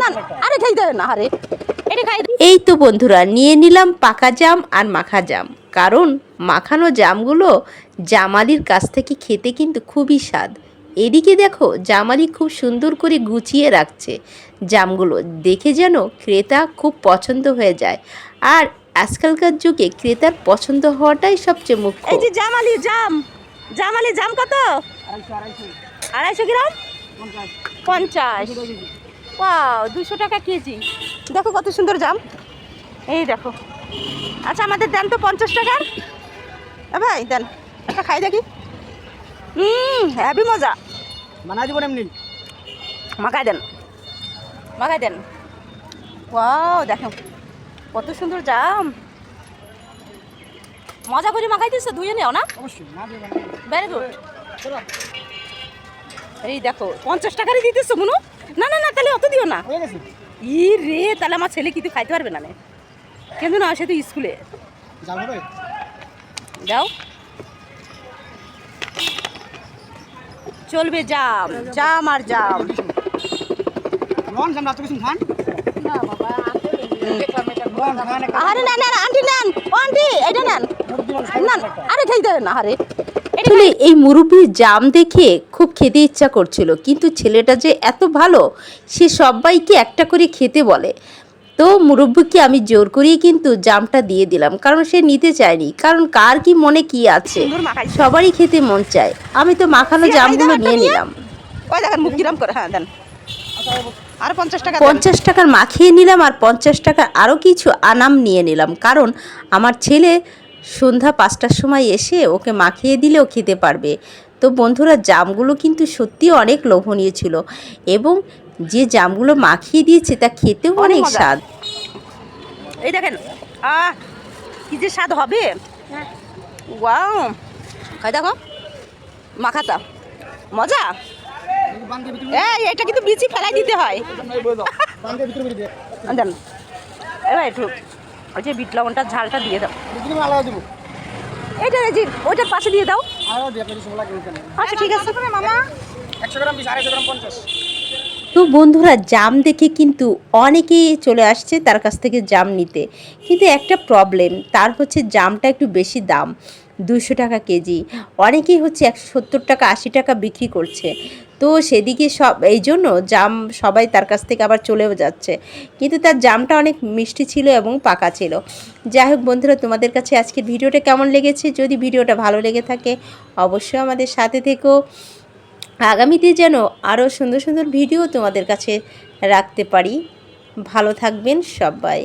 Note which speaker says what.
Speaker 1: না না, আরে খাইতে হবে না আরে। এটা খাই
Speaker 2: এই তো বন্ধুরা নিয়ে নিলাম পাকা জাম আর মাখা জাম। কারণ মাখানো জামগুলো জামালির কাছ থেকে খেতে কিন্তু খুবই স্বাদ। এদিকে দেখো জামালি খুব সুন্দর করে গুছিয়ে রাখছে জামগুলো। দেখে যেন ক্রেতা খুব পছন্দ হয়ে যায়। আর আজকালকার যুগে ক্রেতার পছন্দ হওয়াটাই সবচেয়ে মুখ্য।
Speaker 1: এই যে জামালি জাম জামালি জাম কত? আড়াইশো গ্রাম? পঞ্চাশ। ওয়াও দুশো টাকা কেজি। দেখো কত সুন্দর জাম। এই দেখো। আচ্ছা আমাদের দেন তো পঞ্চাশ টাকার এ ভাই দেন। একটা খাই দেখি। হুম হ্যাভি মজা।
Speaker 3: বানা দিব এমনি?
Speaker 1: মাখাই দেন। মাখাই দেন। ওয়াও দেখো। কত সুন্দর জাম। মজা করে মাখাই দিচ্ছে দুইয়ে নেও না ভেরি গুড এই দেখো পঞ্চাশ টাকারই দিতেছো মনু। না না না তাহলে অত দিও না। ই রে তাহলে আমার ছেলে কিন্তু খাইতে পারবে না নে। কিন্তু না সে তো স্কুলে। যাও চলবে জাম জাম আর জাম। আরে না না না, আন্টি নেন ও আন্টি এটা নেন। আরে খাইতে হবে না আরে।
Speaker 2: আসলে এই মুরব্বির জাম দেখে খুব খেতে ইচ্ছা করছিল কিন্তু ছেলেটা যে এত ভালো সে সবাইকে একটা করে খেতে বলে। তো মুরব্বিকে আমি জোর করেই কিন্তু জামটা দিয়ে দিলাম কারণ সে নিতে চায়নি। কারণ কার কি মনে কি আছে? সবারই খেতে মন চায়। আমি তো মাখানো জামগুলো নিয়ে নিলাম।
Speaker 1: হ্যাঁ পঞ্চাশ
Speaker 2: টাকার মাখিয়ে নিলাম আর পঞ্চাশ টাকার আরও কিছু আনাম নিয়ে নিলাম কারণ আমার ছেলে সন্ধ্যা পাঁচটার সময় এসে ওকে মাখিয়ে দিলেও খেতে পারবে। তো বন্ধুরা জামগুলো কিন্তু সত্যি অনেক লোভনীয় ছিল এবং যে জামগুলো মাখিয়ে দিয়েছে তা খেতেও
Speaker 1: অনেক
Speaker 2: স্বাদ।
Speaker 1: এই দেখেন আহ কি যে স্বাদ হবে। ওয়াও। খাই দেখো মাখাতা। মজা? এই এটা কিন্তু বিচি ফেলাই দিতে হয়। এবার একটু ওই যে বিট লবণটা ঝালটা দিয়ে দাও।
Speaker 3: আলাদা দিব।
Speaker 1: এইটা এই যে ওইটার পাশে দিয়ে দাও। আচ্ছা ঠিক আছে। মামা।
Speaker 3: একশো গ্রাম বিশ আড়াইশো গ্রাম পঞ্চাশ।
Speaker 2: তো বন্ধুরা জাম দেখে কিন্তু অনেকেই চলে আসছে তার কাছ থেকে জাম নিতে। কিন্তু একটা প্রবলেম তার হচ্ছে জামটা একটু বেশি দাম দুশো টাকা কেজি। অনেকেই হচ্ছে একশো সত্তর টাকা আশি টাকা বিক্রি করছে। তো সেদিকে সব এই জন্য জাম সবাই তার কাছ থেকে আবার চলেও যাচ্ছে। কিন্তু তার জামটা অনেক মিষ্টি ছিল এবং পাকা ছিল। যাই হোক বন্ধুরা, তোমাদের কাছে আজকের ভিডিওটা কেমন লেগেছে? যদি ভিডিওটা ভালো লেগে থাকে, অবশ্যই আমাদের সাথে থেকেও আগামীতে যেন আরও সুন্দর সুন্দর ভিডিও তোমাদের কাছে রাখতে পারি। ভালো থাকবেন সবাই।